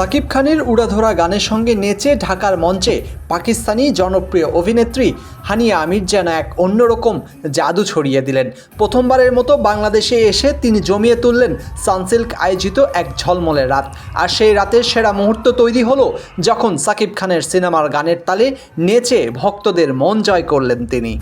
সাকিব খানের উড়াধরা গানের সঙ্গে নেচে ঢাকার মঞ্চে পাকিস্তানি জনপ্রিয় অভিনেত্রী হানিয়া আমির যেন এক অন্যরকম জাদু ছড়িয়ে দিলেন। প্রথমবারের মতো বাংলাদেশে এসে তিনি জমিয়ে তুললেন সানসিল্ক আয়োজিত এক ঝলমলে রাত। আর সেই রাতের সেরা মুহূর্ত তৈরি হলো যখন সাকিব খানের সিনেমার গানের তালে নেচে ভক্তদের মন জয় করলেন তিনি।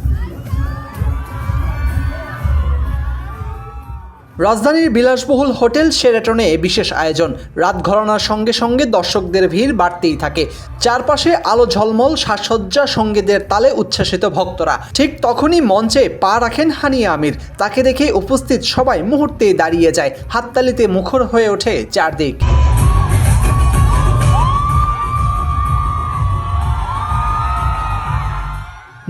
রাজধানীর বিলাসবহুল হোটেল শেরাটনে বিশেষ আয়োজন। রাত ঘরানার সঙ্গে সঙ্গে দর্শকদের ভিড় বাড়তেই থাকে। চারপাশে আলো ঝলমল, সাজসজ্জা, সঙ্গীদের তালে উচ্ছ্বাসিত ভক্তরা। ঠিক তখনই মঞ্চে পা রাখেন হানিয়া আমির। তাকে দেখে উপস্থিত সবাই মুহূর্তে দাঁড়িয়ে যায়। হাততালিতে মুখর হয়ে ওঠে চারদিক।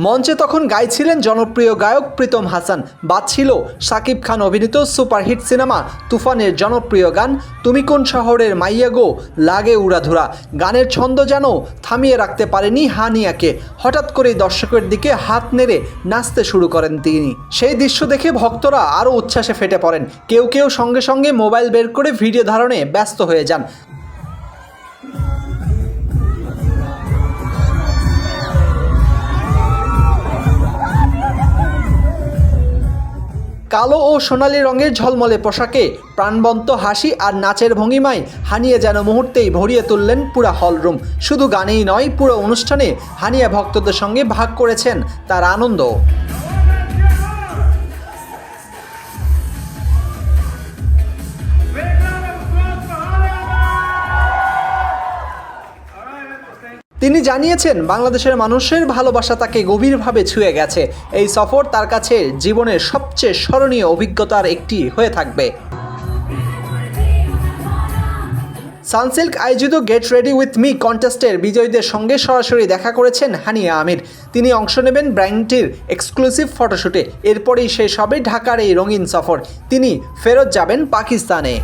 মঞ্চে তখন গাইছিলেন জনপ্রিয় গায়ক প্রীতম হাসান। বাজছিল সাকিব খান অভিনীত সুপারহিট সিনেমা তুফানের জনপ্রিয় গান, তুমি কোন শহরের মাইয়া গো? লাগে উড়াধুরা। গানের ছন্দ যেন থামিয়ে রাখতে পারেনি হানিয়াকে। হঠাৎ করেই দর্শকের দিকে হাত নেড়ে নাচতে শুরু করেন তিনি। সেই দৃশ্য দেখে ভক্তরা আরও উচ্ছ্বাসে ফেটে পড়েন। কেউ কেউ সঙ্গে সঙ্গে মোবাইল বের করে ভিডিও ধারণে ব্যস্ত হয়ে যান। কালো ও সোনালি রঙের ঝলমলে পোশাকে প্রাণবন্ত হাসি আর নাচের ভঙ্গিমায় হানিয়ে যেন মুহূর্তেই ভরিয়ে তুললেন পুরা হলরুম। শুধু গানেই নয়, পুরো অনুষ্ঠানে হানিয়া ভক্তদের সঙ্গে ভাগ করেছেন তার আনন্দ। তিনি জানিয়েছেন, বাংলাদেশের মানুষের ভালোবাসা তাকে গভীরভাবে ছুঁয়ে গেছে। এই সফর তার কাছে জীবনের সবচেয়ে স্মরণীয় অভিজ্ঞতার একটি হয়ে থাকবে। সানসিল্ক আয়োজিত গেট রেডি উইথ মি কন্টেস্টের বিজয়ীদের সঙ্গে সরাসরি দেখা করেছেন হানিয়া আমির। তিনি অংশ নেবেন ব্র্যান্ডটির এক্সক্লুসিভ ফটোশ্যুটে এরপরেই শেষ হবে ঢাকার এই রঙিন সফর। তিনি ফেরত যাবেন পাকিস্তানে।